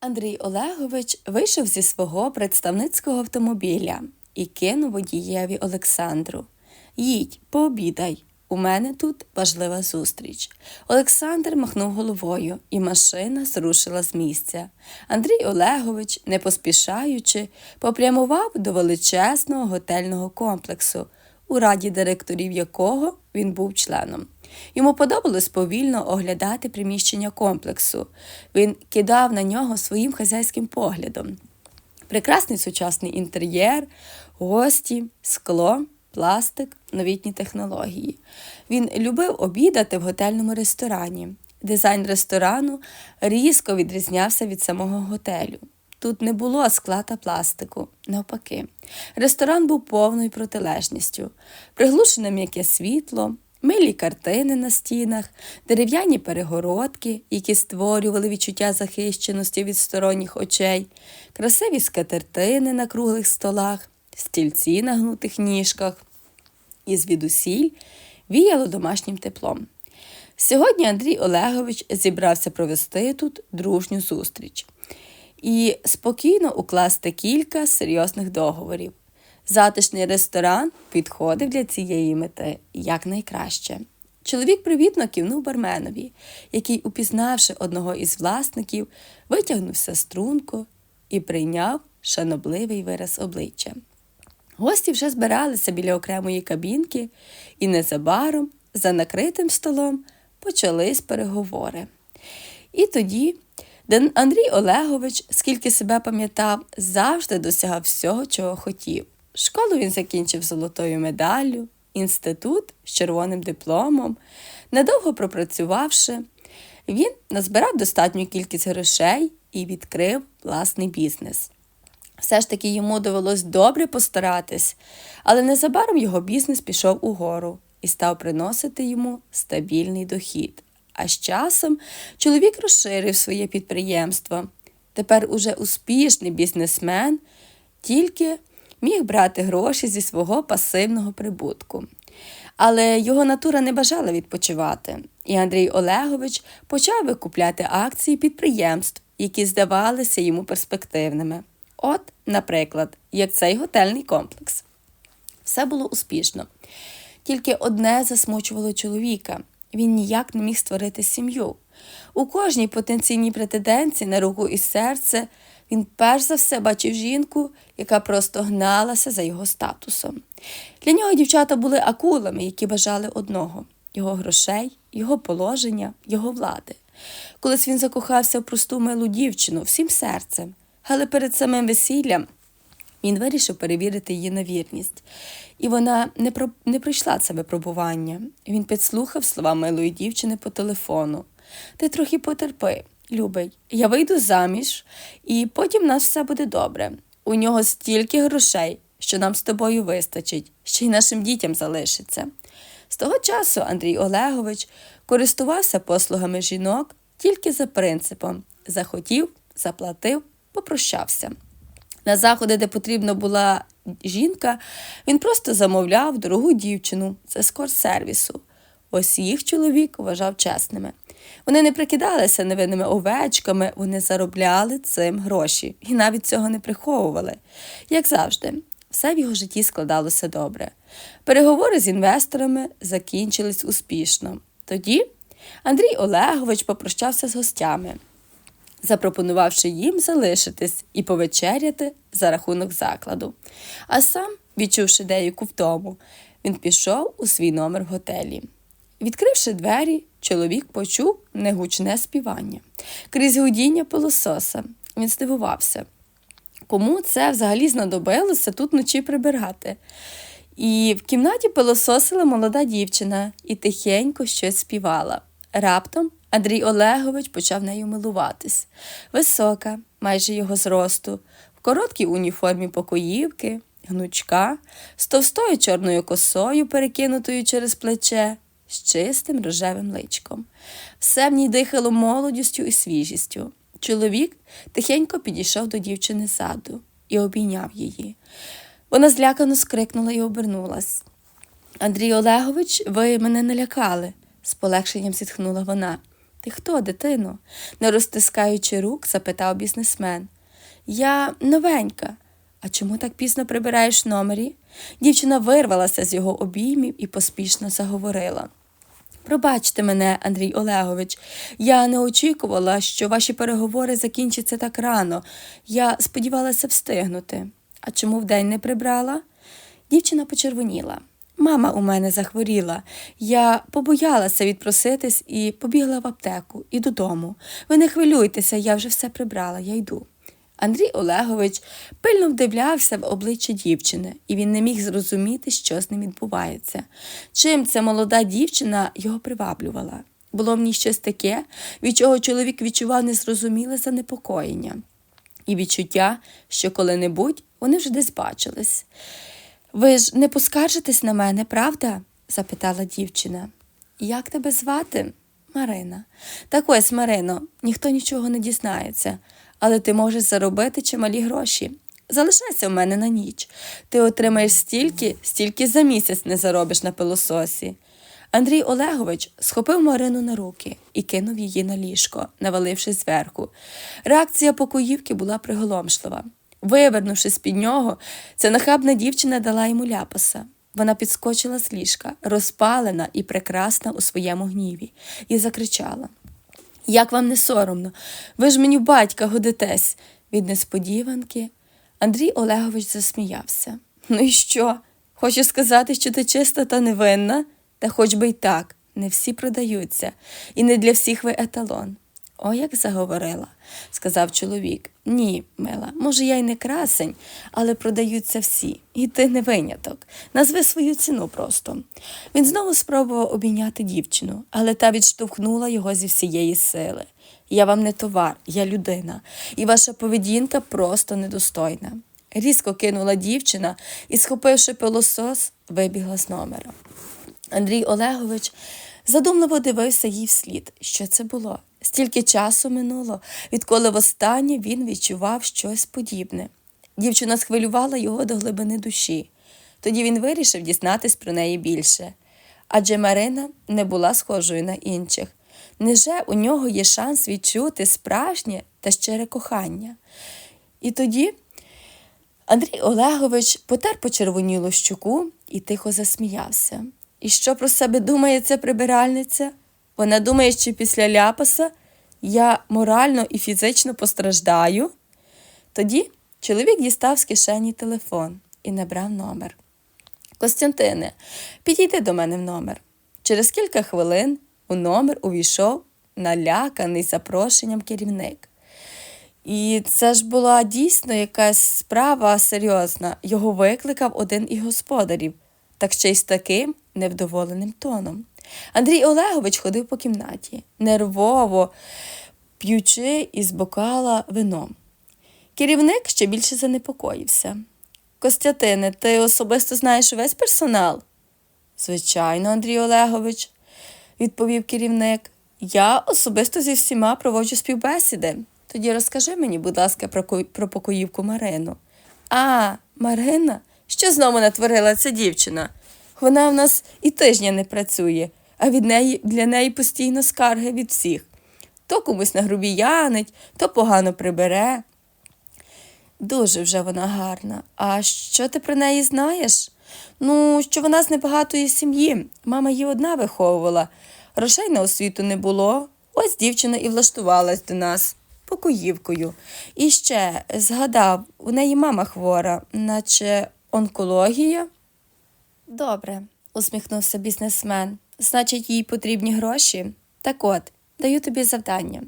Андрій Олегович вийшов зі свого представницького автомобіля і кинув водієві Олександру. Їдь, пообідай. У мене тут важлива зустріч. Олександр махнув головою, і машина зрушила з місця. Андрій Олегович, не поспішаючи, попрямував до величезного готельного комплексу, у раді директорів якого він був членом. Йому подобалось повільно оглядати приміщення комплексу. Він кидав на нього своїм хазяйським поглядом. Прекрасний сучасний інтер'єр, гості, скло, пластик, новітні технології. Він любив обідати в готельному ресторані. Дизайн ресторану різко відрізнявся від самого готелю. Тут не було скла та пластику, навпаки. Ресторан був повною протилежністю, приглушене м'яке світло, милі картини на стінах, дерев'яні перегородки, які створювали відчуття захищеності від сторонніх очей, красиві скатертини на круглих столах, стільці на гнутих ніжках. І звідусіль віяло домашнім теплом. Сьогодні Андрій Олегович зібрався провести тут дружню зустріч і спокійно укласти кілька серйозних договорів. Затишний ресторан підходив для цієї мети якнайкраще. Чоловік привітно кивнув барменові, який, упізнавши одного із власників, витягнувся струнко і прийняв шанобливий вираз обличчя. Гості вже збиралися біля окремої кабінки, і незабаром, за накритим столом, почались переговори. І тоді Андрій Олегович, скільки себе пам'ятав, завжди досягав всього, чого хотів. Школу він закінчив золотою медаллю, інститут з червоним дипломом. Недовго пропрацювавши, він назбирав достатню кількість грошей і відкрив власний бізнес. Все ж таки йому довелось добре постаратись, але незабаром його бізнес пішов угору і став приносити йому стабільний дохід. А з часом чоловік розширив своє підприємство. Тепер уже успішний бізнесмен тільки міг брати гроші зі свого пасивного прибутку. Але його натура не бажала відпочивати, і Андрій Олегович почав викупляти акції підприємств, які здавалися йому перспективними. От, наприклад, як цей готельний комплекс. Все було успішно. Тільки одне засмучувало чоловіка він ніяк не міг створити сім'ю. У кожній потенційній претенденції на руку і серце він перш за все бачив жінку, яка просто гналася за його статусом. Для нього дівчата були акулами, які бажали одного його грошей, його положення, його влади. Колись він закохався в просту милу дівчину всім серцем, але перед самим весіллям він вирішив перевірити її на вірність. І вона не про... не пройшла це випробування. Він підслухав слова милої дівчини по телефону. Ти трохи потерпи, любий, я вийду заміж, і потім в нас все буде добре. У нього стільки грошей, що нам з тобою вистачить, ще й нашим дітям залишиться. З того часу Андрій Олегович користувався послугами жінок тільки за принципом захотів, заплатив, попрощався. На заходи, де потрібна була жінка, він просто замовляв дорогу дівчину з ескорт-сервісу. Ось їх чоловік вважав чесними. Вони не прикидалися невинними овечками, вони заробляли цим гроші і навіть цього не приховували. Як завжди, все в його житті складалося добре. Переговори з інвесторами закінчились успішно. Тоді Андрій Олегович попрощався з гостями запропонувавши їм залишитись і повечеряти за рахунок закладу. А сам, відчувши деяку втому, він пішов у свій номер в готелі. Відкривши двері, чоловік почув негучне співання. Крізь гудіння пилососа. Він здивувався. Кому це взагалі знадобилося тут вночі прибирати? І в кімнаті пилососила молода дівчина і тихенько щось співала. Раптом Андрій Олегович почав нею милуватись. Висока, майже його зросту, в короткій уніформі покоївки, гнучка, з товстою чорною косою, перекинутою через плече, з чистим рожевим личком. Все в ній дихало молодістю і свіжістю. Чоловік тихенько підійшов до дівчини ззаду і обійняв її. Вона злякано скрикнула і обернулась. Андрій Олегович, ви мене налякали, з полегшенням зітхнула вона. Ти хто, дитино? не розтискаючи рук, запитав бізнесмен. Я новенька. А чому так пізно прибираєш номері? Дівчина вирвалася з його обіймів і поспішно заговорила. Пробачте мене, Андрій Олегович, я не очікувала, що ваші переговори закінчаться так рано. Я сподівалася встигнути. А чому вдень не прибрала? Дівчина почервоніла. Мама у мене захворіла. Я побоялася відпроситись і побігла в аптеку і додому. Ви не хвилюйтеся, я вже все прибрала, я йду. Андрій Олегович пильно вдивлявся в обличчя дівчини, і він не міг зрозуміти, що з ним відбувається. Чим ця молода дівчина його приваблювала? Було в ній щось таке, від чого чоловік відчував незрозуміле занепокоєння і відчуття, що коли-небудь вони вже десь бачились. Ви ж не поскаржитесь на мене, правда? запитала дівчина. Як тебе звати? Марина. Так ось, Марино, ніхто нічого не дізнається, але ти можеш заробити чималі гроші. Залишайся в мене на ніч. Ти отримаєш стільки, стільки за місяць не заробиш на пилососі. Андрій Олегович схопив Марину на руки і кинув її на ліжко, навалившись зверху. Реакція покоївки була приголомшлива. Вивернувшись під нього, ця нахабна дівчина дала йому ляпаса. Вона підскочила з ліжка, розпалена і прекрасна у своєму гніві, і закричала Як вам не соромно? Ви ж мені батька годитесь. Від несподіванки Андрій Олегович засміявся. Ну і що? Хочу сказати, що ти чиста та невинна? Та хоч би й так, не всі продаються, і не для всіх ви еталон. О, як заговорила, сказав чоловік. Ні, мила, може, я й не красень, але продаються всі, і ти не виняток. Назви свою ціну просто. Він знову спробував обійняти дівчину, але та відштовхнула його зі всієї сили. Я вам не товар, я людина, і ваша поведінка просто недостойна. Різко кинула дівчина і, схопивши пилосос, вибігла з номера. Андрій Олегович задумливо дивився їй вслід. Що це було? Стільки часу минуло, відколи востаннє він відчував щось подібне. Дівчина схвилювала його до глибини душі. Тоді він вирішив дізнатись про неї більше. Адже Марина не була схожою на інших. Неже у нього є шанс відчути справжнє та щире кохання? І тоді Андрій Олегович потер почервонілу щуку і тихо засміявся. І що про себе думає ця прибиральниця? Вона думає, що після ляпаса я морально і фізично постраждаю. Тоді чоловік дістав з кишені телефон і набрав номер. Костянтине, підійди до мене в номер. Через кілька хвилин у номер увійшов наляканий запрошенням керівник. І це ж була дійсно якась справа серйозна. Його викликав один із господарів, так ще й з таким невдоволеним тоном. Андрій Олегович ходив по кімнаті, нервово п'ючи із бокала вином. Керівник ще більше занепокоївся. Костятине, ти особисто знаєш весь персонал? Звичайно, Андрій Олегович, відповів керівник. Я особисто зі всіма проводжу співбесіди. Тоді розкажи мені, будь ласка, про, про покоївку Марину. А, Марина? Що знову натворила ця дівчина? Вона в нас і тижня не працює, а від неї для неї постійно скарги від всіх. То комусь нагрубіянить, то погано прибере. Дуже вже вона гарна. А що ти про неї знаєш? Ну, що вона з небагатої сім'ї. Мама її одна виховувала. Грошей на освіту не було. Ось дівчина і влаштувалась до нас покоївкою. І ще згадав, у неї мама хвора, наче онкологія. Добре, усміхнувся бізнесмен. Значить, їй потрібні гроші? Так от, даю тобі завдання.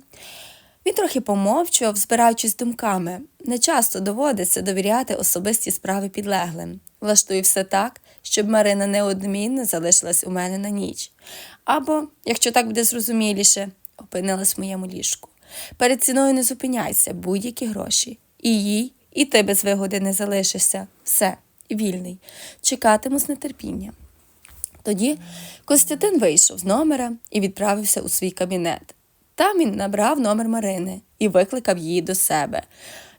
Він трохи помовчував, збираючись думками. Не часто доводиться довіряти особисті справи підлеглим. Влаштую все так, щоб Марина неодмінно залишилась у мене на ніч. Або, якщо так буде зрозуміліше, опинилась в моєму ліжку. Перед ціною не зупиняйся, будь-які гроші. І їй, і ти без вигоди не залишишся. Все, вільний. Чекатиму з нетерпінням. Тоді Костянтин вийшов з номера і відправився у свій кабінет. Там він набрав номер Марини і викликав її до себе.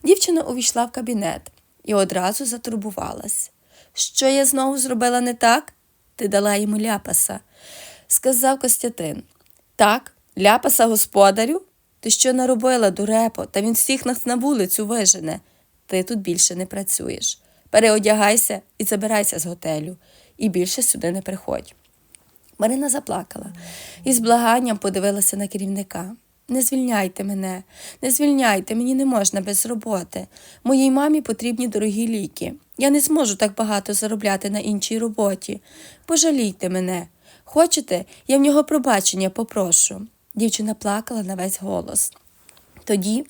Дівчина увійшла в кабінет і одразу затурбувалась. Що я знову зробила не так? Ти дала йому ляпаса, сказав Костянтин. Так, Ляпаса господарю? Ти що наробила, дурепо, та він всіх нас на вулицю вижене. Ти тут більше не працюєш. Переодягайся і забирайся з готелю, і більше сюди не приходь. Марина заплакала і з благанням подивилася на керівника. Не звільняйте мене, не звільняйте, мені не можна без роботи. Моїй мамі потрібні дорогі ліки. Я не зможу так багато заробляти на іншій роботі. Пожалійте мене. Хочете, я в нього пробачення попрошу. Дівчина плакала на весь голос. Тоді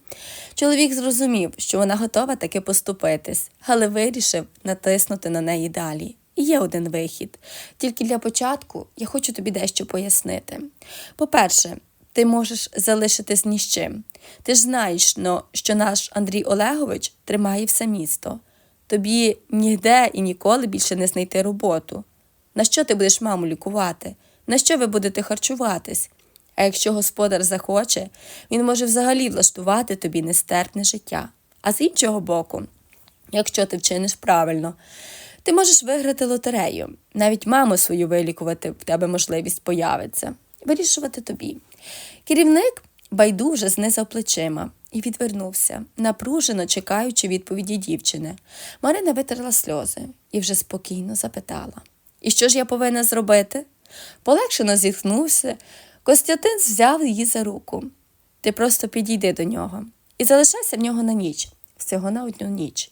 чоловік зрозумів, що вона готова таки поступитись, але вирішив натиснути на неї далі. Є один вихід. Тільки для початку я хочу тобі дещо пояснити. По-перше, ти можеш залишитись ні з чим. Ти ж знаєш, но, що наш Андрій Олегович тримає все місто. Тобі ніде і ніколи більше не знайти роботу. На що ти будеш маму лікувати? На що ви будете харчуватись? А якщо господар захоче, він може взагалі влаштувати тобі нестерпне життя. А з іншого боку, якщо ти вчиниш правильно, ти можеш виграти лотерею. Навіть маму свою вилікувати в тебе можливість появиться. Вирішувати тобі. Керівник байдуже знизав плечима і відвернувся, напружено чекаючи відповіді дівчини. Марина витерла сльози і вже спокійно запитала: І що ж я повинна зробити? Полегшено зітхнувся. Костянтин взяв її за руку. Ти просто підійди до нього і залишайся в нього на ніч, всього на одну ніч.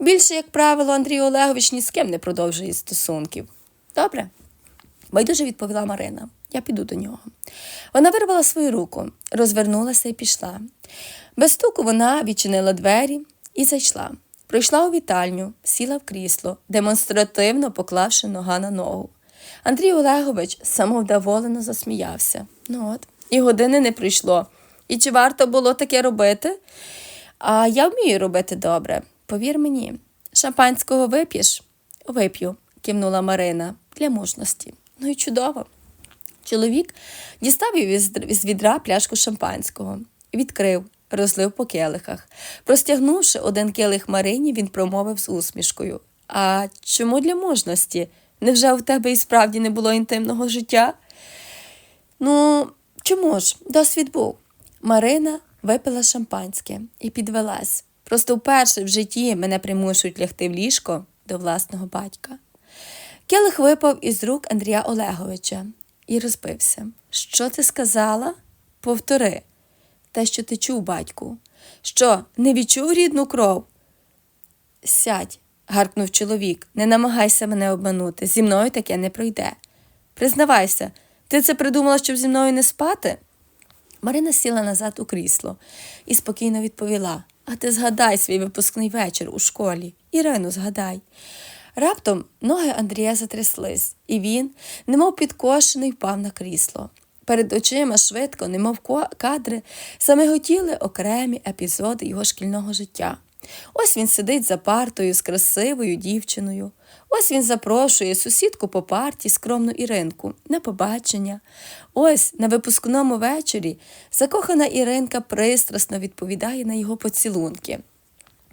Більше, як правило, Андрій Олегович ні з ким не продовжує стосунків. Добре? Байдуже відповіла Марина. Я піду до нього. Вона вирвала свою руку, розвернулася і пішла. Без стуку вона відчинила двері і зайшла. Прийшла у вітальню, сіла в крісло, демонстративно поклавши нога на ногу. Андрій Олегович самовдоволено засміявся. Ну от, і години не прийшло. І чи варто було таке робити? А я вмію робити добре. Повір мені, шампанського вип'єш? Вип'ю, кивнула Марина для мужності. Ну і чудово. Чоловік дістав із відра пляшку шампанського, відкрив, розлив по келихах. Простягнувши один келих Марині, він промовив з усмішкою. А чому для мужності? Невже у тебе і справді не було інтимного життя? Ну, чому ж? Досвід був. Марина випила шампанське і підвелась. Просто вперше в житті мене примушують лягти в ліжко до власного батька. Келих випав із рук Андрія Олеговича і розбився. Що ти сказала? Повтори те, що ти чув, батьку. Що, не відчув рідну кров? Сядь, гаркнув чоловік, не намагайся мене обманути. Зі мною таке не пройде. Признавайся, ти це придумала, щоб зі мною не спати? Марина сіла назад у крісло і спокійно відповіла А ти згадай свій випускний вечір у школі. Ірину, згадай. Раптом ноги Андрія затряслись, і він, немов підкошений, впав на крісло. Перед очима швидко, немов кадри, замиготіли окремі епізоди його шкільного життя. Ось він сидить за партою з красивою дівчиною. Ось він запрошує сусідку по парті, скромну Іринку, на побачення. Ось на випускному вечорі закохана Іринка пристрасно відповідає на його поцілунки.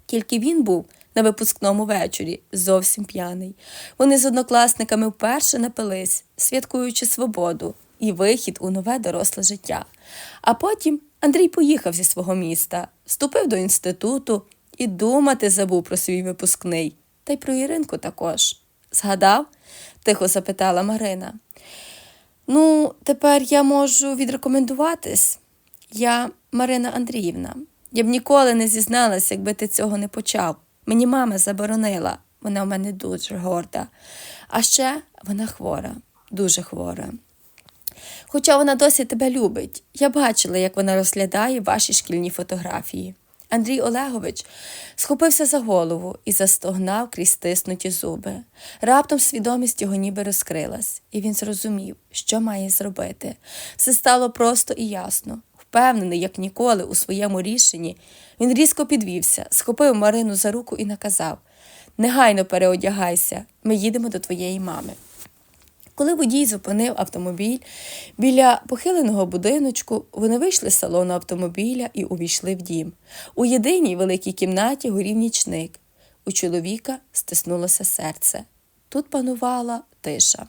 Тільки він був на випускному вечорі, зовсім п'яний. Вони з однокласниками вперше напились, святкуючи свободу і вихід у нове доросле життя. А потім Андрій поїхав зі свого міста, вступив до інституту і думати забув про свій випускний, та й про Іринку також. Згадав? тихо запитала Марина. Ну, тепер я можу відрекомендуватись. Я Марина Андріївна. Я б ніколи не зізналася, якби ти цього не почав. Мені мама заборонила, вона в мене дуже горда. А ще вона хвора, дуже хвора. Хоча вона досі тебе любить. Я бачила, як вона розглядає ваші шкільні фотографії. Андрій Олегович схопився за голову і застогнав крізь стиснуті зуби. Раптом свідомість його ніби розкрилась, і він зрозумів, що має зробити. Все стало просто і ясно. Впевнений, як ніколи, у своєму рішенні, він різко підвівся, схопив Марину за руку і наказав Негайно переодягайся, ми їдемо до твоєї мами. Коли водій зупинив автомобіль біля похиленого будиночку, вони вийшли з салону автомобіля і увійшли в дім. У єдиній великій кімнаті горів нічник. У чоловіка стиснулося серце. Тут панувала тиша.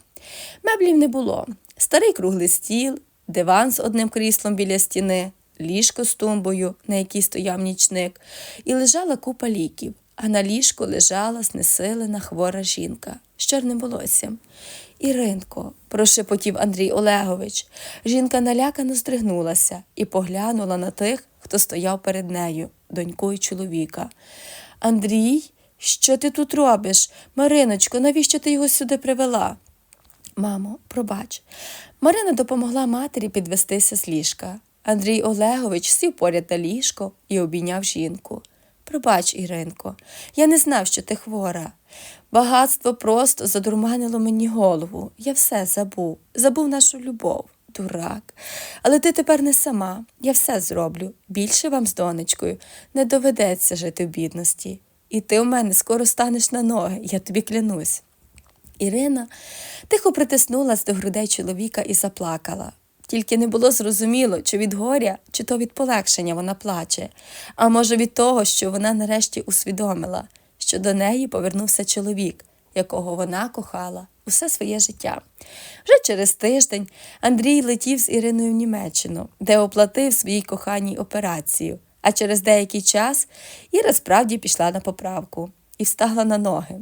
Меблів не було. Старий круглий стіл, диван з одним кріслом біля стіни, ліжко з тумбою, на якій стояв нічник, і лежала купа ліків, а на ліжку лежала знесилена хвора жінка з чорним волоссям. Іринко, прошепотів Андрій Олегович. Жінка налякано здригнулася і поглянула на тих, хто стояв перед нею, донькою чоловіка. Андрій, що ти тут робиш? Мариночко, навіщо ти його сюди привела? Мамо, пробач. Марина допомогла матері підвестися з ліжка. Андрій Олегович сів поряд на ліжко і обійняв жінку. Пробач, Іринко, я не знав, що ти хвора. Багатство просто задурманило мені голову. Я все забув, забув нашу любов. Дурак. Але ти тепер не сама. Я все зроблю. Більше вам з донечкою не доведеться жити в бідності. І ти у мене скоро станеш на ноги, я тобі клянусь. Ірина тихо притиснулась до грудей чоловіка і заплакала. Тільки не було зрозуміло, чи від горя, чи то від полегшення вона плаче, а може від того, що вона нарешті усвідомила, що до неї повернувся чоловік, якого вона кохала усе своє життя. Вже через тиждень Андрій летів з Іриною в Німеччину, де оплатив своїй коханій операцію. А через деякий час Іра справді пішла на поправку і встала на ноги.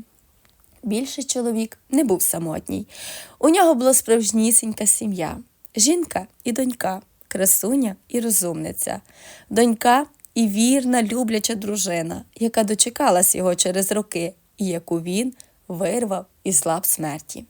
Більше чоловік не був самотній. У нього була справжнісінька сім'я жінка і донька, красуня і розумниця, донька і вірна, любляча дружина, яка дочекалась його через роки і яку він вирвав із лап смерті.